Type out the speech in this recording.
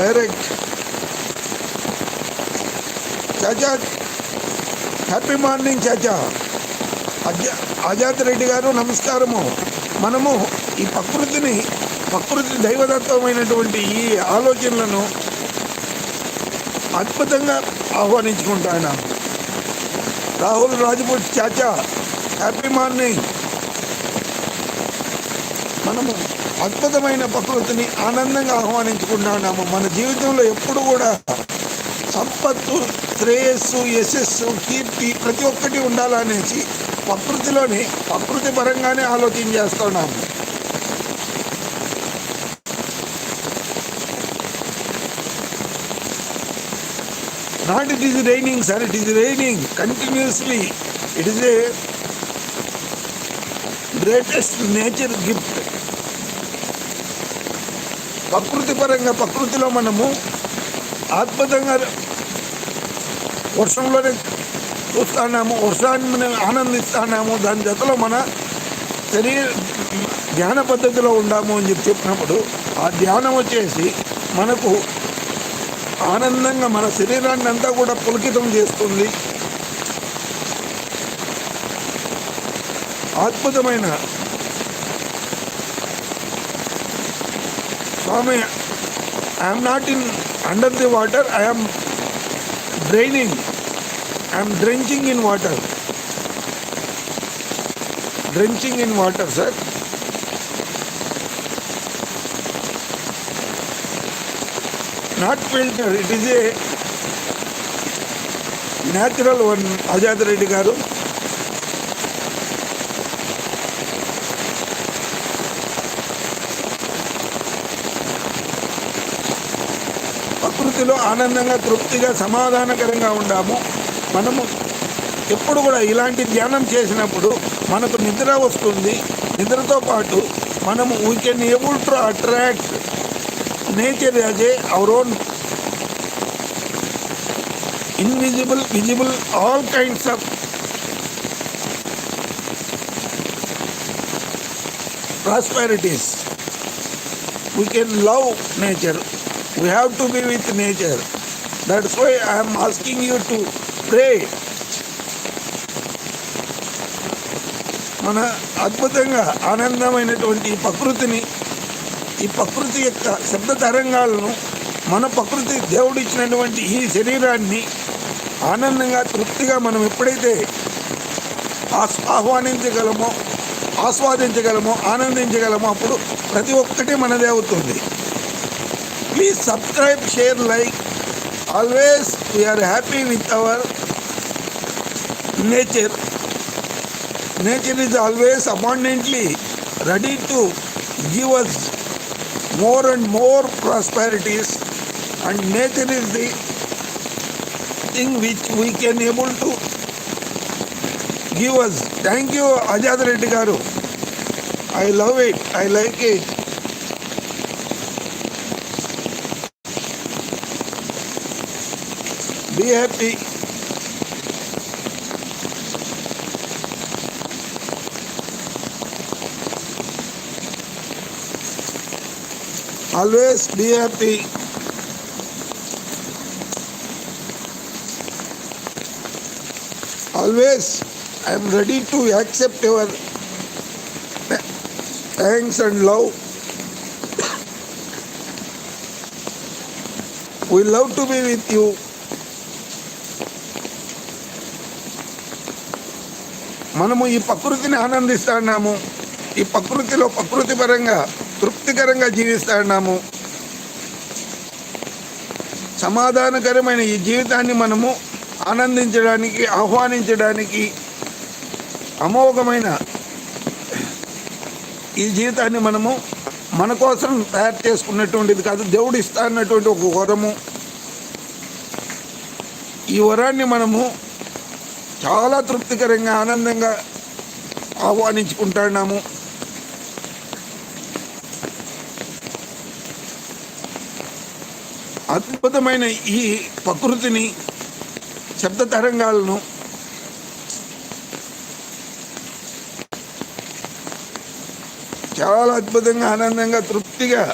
Direct చాచా happy morning చాచా ఆజాద్ రెడ్డి గారు నమస్కారము మనము ఈ ప్రకృతిని ప్రకృతి దైవదత్వమైనటువంటి ఈ ఆలోచనలను అద్భుతంగా ఆహ్వానించుకుంటాను రాహుల్ రాజపూత్ చాచా హ్యాపీ మార్నింగ్ మనము అద్భుతమైన ప్రకృతిని ఆనందంగా ఆహ్వానించుకుంటున్నాము మన జీవితంలో ఎప్పుడు కూడా సంపత్తు శ్రేయస్సు యశస్సు కీర్తి ప్రతి ఒక్కటి ఉండాలనేసి ప్రకృతిలోనే ప్రకృతి పరంగానే ఆలోచన చేస్తున్నాము not it is raining sir it is raining continuously it is a greatest nature gift ప్రకృతి పరంగా ప్రకృతిలో మనము అద్భుతంగా వర్షంలోనే చూస్తున్నాము వర్షాన్ని మనం ఆనందిస్తున్నాము దాని జతలో మన శరీర ధ్యాన పద్ధతిలో ఉండాము అని చెప్పి చెప్పినప్పుడు ఆ ధ్యానం వచ్చేసి మనకు ఆనందంగా మన శరీరాన్ని అంతా కూడా పులకితం చేస్తుంది అద్భుతమైన స్వామి I'm not in under the water I'm draining I'm drenching in water drenching in water sir not filter it is a natural one Azad Reddy గారు భక్తిలో ఆనందంగా తృప్తిగా సమాధానకరంగా ఉండాము మనము ఎప్పుడు కూడా ఇలాంటి ధ్యానం చేసినప్పుడు మనకు నిద్ర వస్తుంది నిద్రతో పాటు మనము we can able to attract nature as a our own invisible visible all kinds of prosperities we can love nature We have to be with nature. That's why I am asking you to pray. మన అద్భుతంగా ఆనందమైనటువంటి ప్రకృతిని ఈ ప్రకృతి యొక్క శబ్ద తరంగాలను మన ప్రకృతి దేవుడిచ్చినటువంటి ఈ శరీరాన్ని ఆనందంగా తృప్తిగా మనం ఎప్పుడైతే ఆహ్వానించగలమో ఆస్వాదించగలమో ఆనందించగలమో అప్పుడు ప్రతి ఒక్కటి మనదే అవుతుంది Please subscribe, share, like. Always we are happy with our nature. Nature is always abundantly ready to give us more and more prosperities, and nature is the thing which we can able to give us. Thank you, Ajad Reddy garu. I love it. I like it. Be happy. Always be happy. Always I am ready to accept your thanks and love. We love to be with you. మనము ఈ ప్రకృతిని ఆనందిస్తున్నాము ఈ ప్రకృతిలో ప్రకృతిపరంగా తృప్తికరంగా జీవిస్తున్నాము సమాధానకరమైన ఈ జీవితాన్ని మనము ఆనందించడానికి ఆహ్వానించడానికి అమోఘమైన ఈ జీవితాన్ని మనము మన కోసం తయారు చేసుకున్నటువంటిది కాదు దేవుడు ఇస్తా అన్నటువంటి ఒక వరము ఈ వరాన్ని మనము చాలా తృప్తికరంగా ఆనందంగా ఆహ్వానించుకుంటున్నాము అద్భుతమైన ఈ ప్రకృతిని శబ్ద తరంగాలను చాలా అద్భుతంగా ఆనందంగా తృప్తిగా